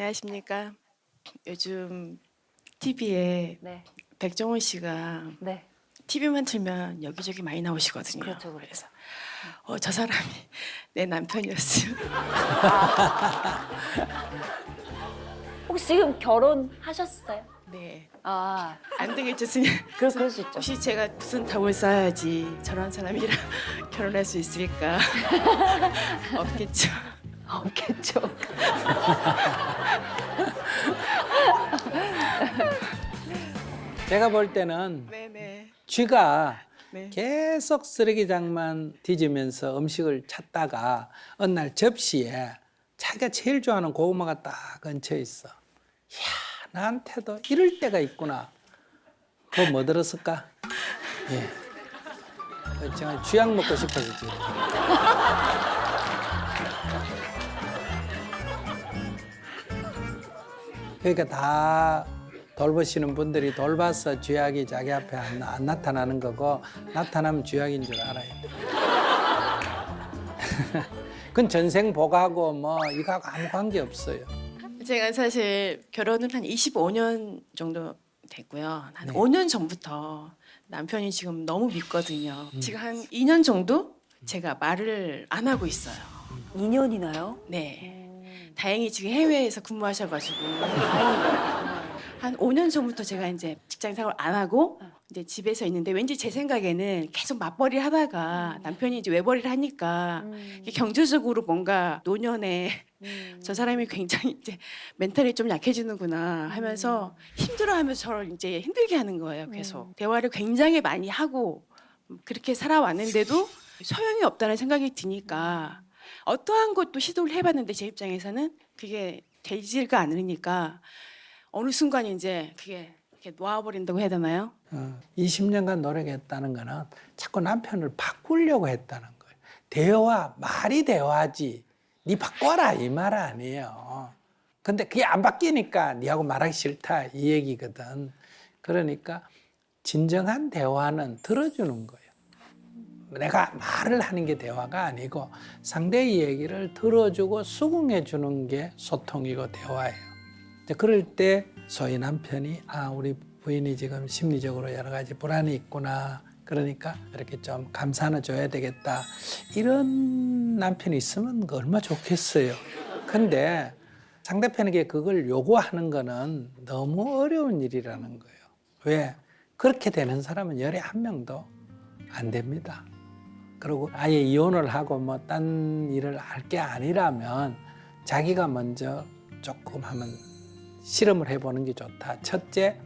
안녕하십니까. 요즘 TV에 네. 백종원 씨가 네. TV만 틀면 여기저기 많이 나오시거든요. 그렇죠, 그렇죠. 래서 어, 저 사람이 내 남편이었어요. 혹시 지금 결혼하셨어요? 네. 아, 안 되겠죠, 스님. 그럴, 그럴 수 있죠. 혹시 제가 무슨 답을 써야지 저런 사람이랑 결혼할 수 있을까? 없겠죠. 없겠죠. 제가 볼 때는 네네. 쥐가 네. 계속 쓰레기장만 뒤지면서 음식을 찾다가 어느 날 접시에 자기가 제일 좋아하는 고구마가 딱 얹혀 있어. 이야, 나한테도 이럴 때가 있구나. 그거 뭐 들었을까? 예. 그 제가 쥐약 먹고 싶어서 지금. 그러니까 다 돌보시는 분들이 돌봐서 쥐약이 자기 앞에 안, 안 나타나는 거고 나타나면 쥐약인 줄 알아요. 그건 전생 복하고 뭐 이거하고 아무 관계 없어요. 제가 사실 결혼을 한 25년 정도 됐고요. 한 네. 5년 전부터 남편이 지금 너무 믿거든요. 지금 한 2년 정도 제가 말을 안 하고 있어요. 2년이나요? 네. 다행히 지금 해외에서 근무하셔가지고 한 5년 전부터 제가 이제 직장 생활 안 하고 이제 집에서 있는데 왠지 제 생각에는 계속 맞벌이를 하다가 남편이 이제 외벌이를 하니까 이게 경제적으로 뭔가 노년에 저 사람이 굉장히 이제 멘탈이 좀 약해지는구나 하면서 힘들어하면서 저를 이제 힘들게 하는 거예요. 계속. 대화를 굉장히 많이 하고 그렇게 살아왔는데도 소용이 없다는 생각이 드니까 어떠한 것도 시도를 해봤는데 제 입장에서는 그게 되지가 않으니까 어느 순간 이제 그게 이렇게 놓아버린다고 해야 되나요? 어, 20년간 노력했다는 거는 자꾸 남편을 바꾸려고 했다는 거예요. 대화, 말이 대화지. 네 바꿔라 이 말 아니에요. 근데 그게 안 바뀌니까 니하고 말하기 싫다 이 얘기거든. 그러니까 진정한 대화는 들어주는 거예요. 내가 말을 하는 게 대화가 아니고 상대의 얘기를 들어주고 수긍해 주는 게 소통이고 대화예요. 그럴 때 소위 남편이 아 우리 부인이 지금 심리적으로 여러 가지 불안이 있구나. 그러니까 이렇게 좀 감사는 줘야 되겠다. 이런 남편이 있으면 그 얼마 좋겠어요. 근데 상대편에게 그걸 요구하는 거는 너무 어려운 일이라는 거예요. 왜? 그렇게 되는 사람은 열에 한 명도 안 됩니다. 그리고 아예 이혼을 하고 뭐 딴 일을 할 게 아니라면 자기가 먼저 조금 하면 실험을 해보는 게 좋다. 첫째,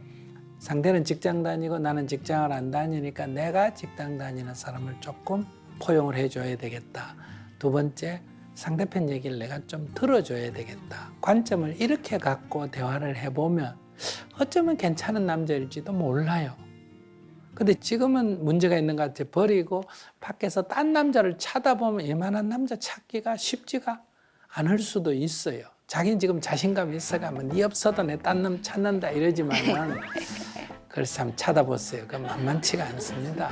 상대는 직장 다니고 나는 직장을 안 다니니까 내가 직장 다니는 사람을 조금 포용을 해줘야 되겠다. 두 번째, 상대편 얘기를 내가 좀 들어줘야 되겠다. 관점을 이렇게 갖고 대화를 해보면 어쩌면 괜찮은 남자일지도 몰라요. 근데 지금은 문제가 있는 것 같아. 버리고 밖에서 딴 남자를 찾아보면 이만한 남자 찾기가 쉽지가 않을 수도 있어요. 자기는 지금 자신감이 있어가면 네 없어도 내 딴 놈 찾는다 이러지만은 그래서 한번 찾아보세요. 그 만만치가 않습니다.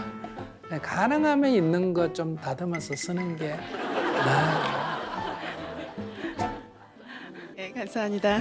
가능하면 있는 거좀 다듬어서 쓰는 게 나아요. 네, 감사합니다.